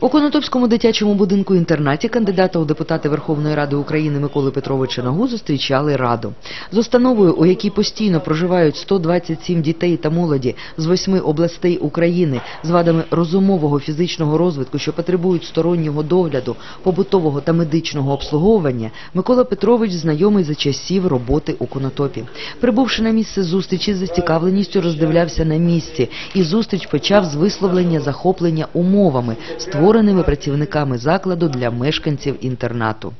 У Конотопському дитячому будинку інтернаті кандидата у депутати Верховної Ради України Миколи Петровича Ногу зустрічали раду. З установою, у якій постійно проживають 127 дітей та молоді з восьми областей України з вадами розумового фізичного розвитку, що потребують стороннього догляду, побутового та медичного обслуговування, Микола Петрович знайомий за часів роботи у Конотопі. Прибувши на місце зустрічі, з зацікавленістю роздивлявся на місці, і зустріч почав з висловлення захоплення умовами, створеними працівниками закладу для мешканців інтернату.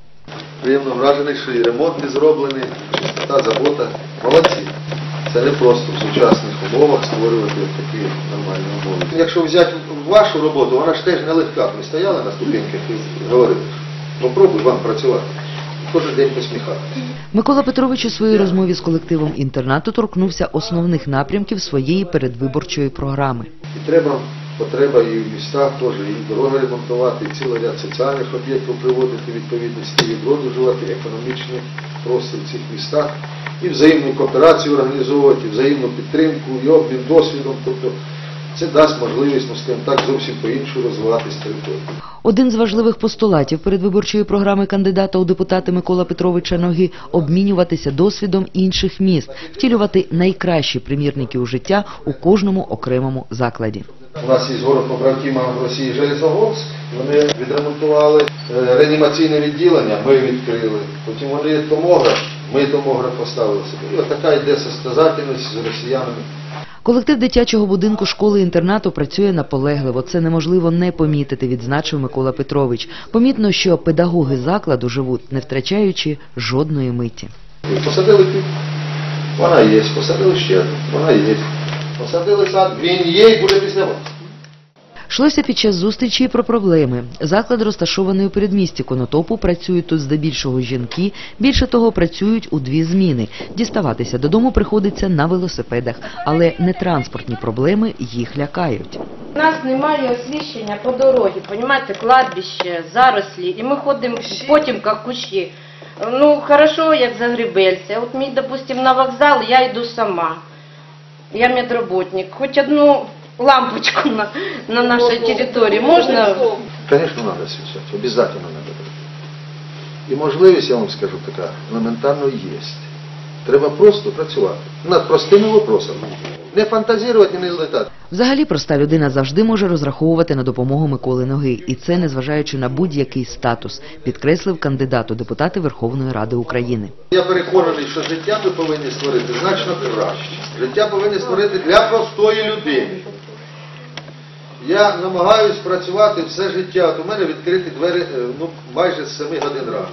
Приємно вражений, що і ремонти зроблені, чистота, забота. Молодці. Це не просто в сучасних умовах створювати такі нормальні умови. Якщо взяти вашу роботу, вона ж теж нелегка. Ми стояли на ступеньках і говорили, попробуй вам працювати. Кожен день посміхатися. Микола Петрович у своїй розмові з колективом інтернату торкнувся основних напрямків своєї передвиборчої програми. І треба, потреба і в містах теж, і дороги ремонтувати, і цілий ряд соціальних об'єктів приводити відповідності, і продовжувати економічний простір в цих містах, і взаємну кооперацію організовувати, і взаємну підтримку, і обмін досвідом. Тобто це дасть можливість, ну, скажімо так, зовсім по-іншому розвиватись територію. Один з важливих постулатів передвиборчої програми кандидата у депутати Микола Петровича Ноги обмінюватися досвідом інших міст, втілювати найкращі примірники у життя у кожному окремому закладі. У нас є город побратима в Росії Железногорськ, вони відремонтували е, реанімаційне відділення, ми відкрили. Потім вони є томограф, ми томограф поставили собі. І от така йде состязательність з росіянами. Колектив дитячого будинку школи-інтернату працює наполегливо. Це неможливо не помітити, відзначив Микола Петрович. Помітно, що педагоги закладу живуть, не втрачаючи жодної миті. Посадили тут, вона є, посадили ще вона є. Посадили сад, він є і буде після вас. Йшлося під час зустрічі і про проблеми. Заклад розташований у передмісті Конотопу. Працюють тут здебільшого жінки. Більше того, працюють у дві зміни. Діставатися додому приходиться на велосипедах, але нетранспортні проблеми їх лякають. У нас немає освіщення по дорозі, понімаєте, кладбище, зарослі, і ми ходимо потім як кущі. Ну, хорошо, як загребельця. От мій, допустим, на вокзал я йду сама. Я медработник. Хоть одну лампочку на, на нашей территории можно? Конечно, надо освещать, обязательно надо. І можливість, я вам скажу, така елементарно є. Треба просто працювати над простими вопросами. Не фантазувати не злетати. Взагалі, проста людина завжди може розраховувати на допомогу Миколи Ноги, і це незважаючи на будь-який статус, підкреслив кандидат у депутати Верховної Ради України. Я переконаний, що життя ми повинні створити значно краще. Життя повинні створити для простої людини. Я намагаюсь працювати все життя. От у мене відкриті двері е, ну, майже з 7 годин ранку.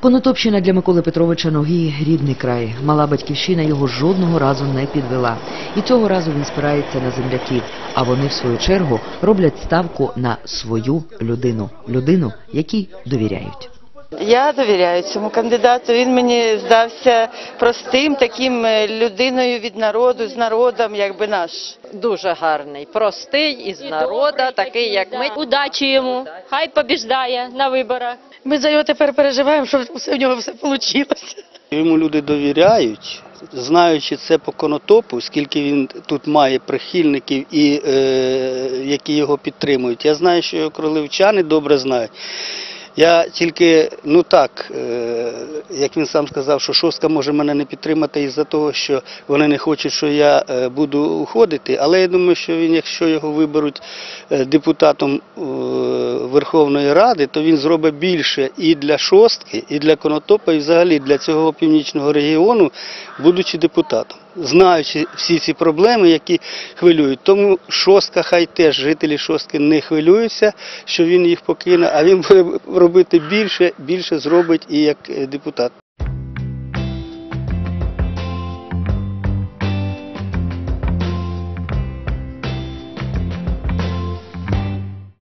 Конотопщина для Миколи Петровича Ноги рідний край. Мала батьківщина його жодного разу не підвела. І цього разу він спирається на земляків, а вони, в свою чергу, роблять ставку на свою людину. Людину, якій довіряють. Я довіряю цьому кандидату. Він мені здався простим таким е, людиною від народу, з народом, якби наш. дуже гарний, простий із народа, такий як ми. Удачі йому, хай побіждає на виборах. Ми за його тепер переживаємо, щоб все в нього все вийшло. Йому люди довіряють, знаючи це по конотопу, скільки він тут має прихильників і е, які його підтримують. Я знаю, що його кроливчани добре знають. Я тільки, ну так, е, як він сам сказав, що шостка може мене не підтримати із-за того, що вони не хочуть, що я е, буду уходити. Але я думаю, що він, якщо його виберуть е, депутатом Верховної Ради, то він зробить більше і для шостки, і для Конотопа, і взагалі для цього північного регіону, будучи депутатом. Знаючи всі ці проблеми, які хвилюють. Тому шостка, хай теж жителі шостки не хвилюються, що він їх покине, а він буде робити більше, більше зробить і як е, депутат.